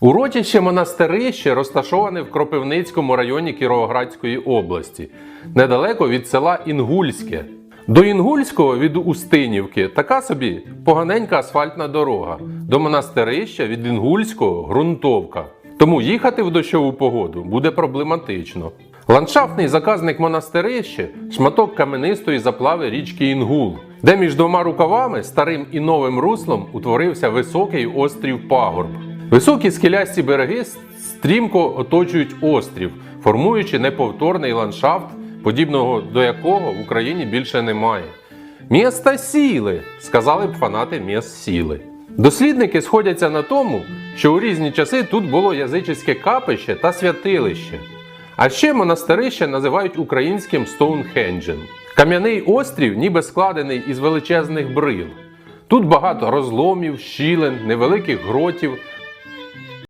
Урочище монастирище розташоване в Кропивницькому районі Кіровоградської області, недалеко від села Інгульське. До Інгульського від Устинівки така собі поганенька асфальтна дорога. До монастирища від Інгульського ґрунтовка. Тому їхати в дощову погоду буде проблематично. Ландшафтний заказник монастирище шматок каменистої заплави річки Інгул, де між двома рукавами, старим і новим руслом, утворився високий острів Пагорб. Високі скелясті береги стрімко оточують острів, формуючи неповторний ландшафт, подібного до якого в Україні більше немає. Міста сіли, сказали б фанати міст сіли. Дослідники сходяться на тому, що у різні часи тут було язичське капище та святилище. А ще монастирище називають українським Стоунхенджем. Кам'яний острів ніби складений із величезних брил. Тут багато розломів, щілин, невеликих гротів,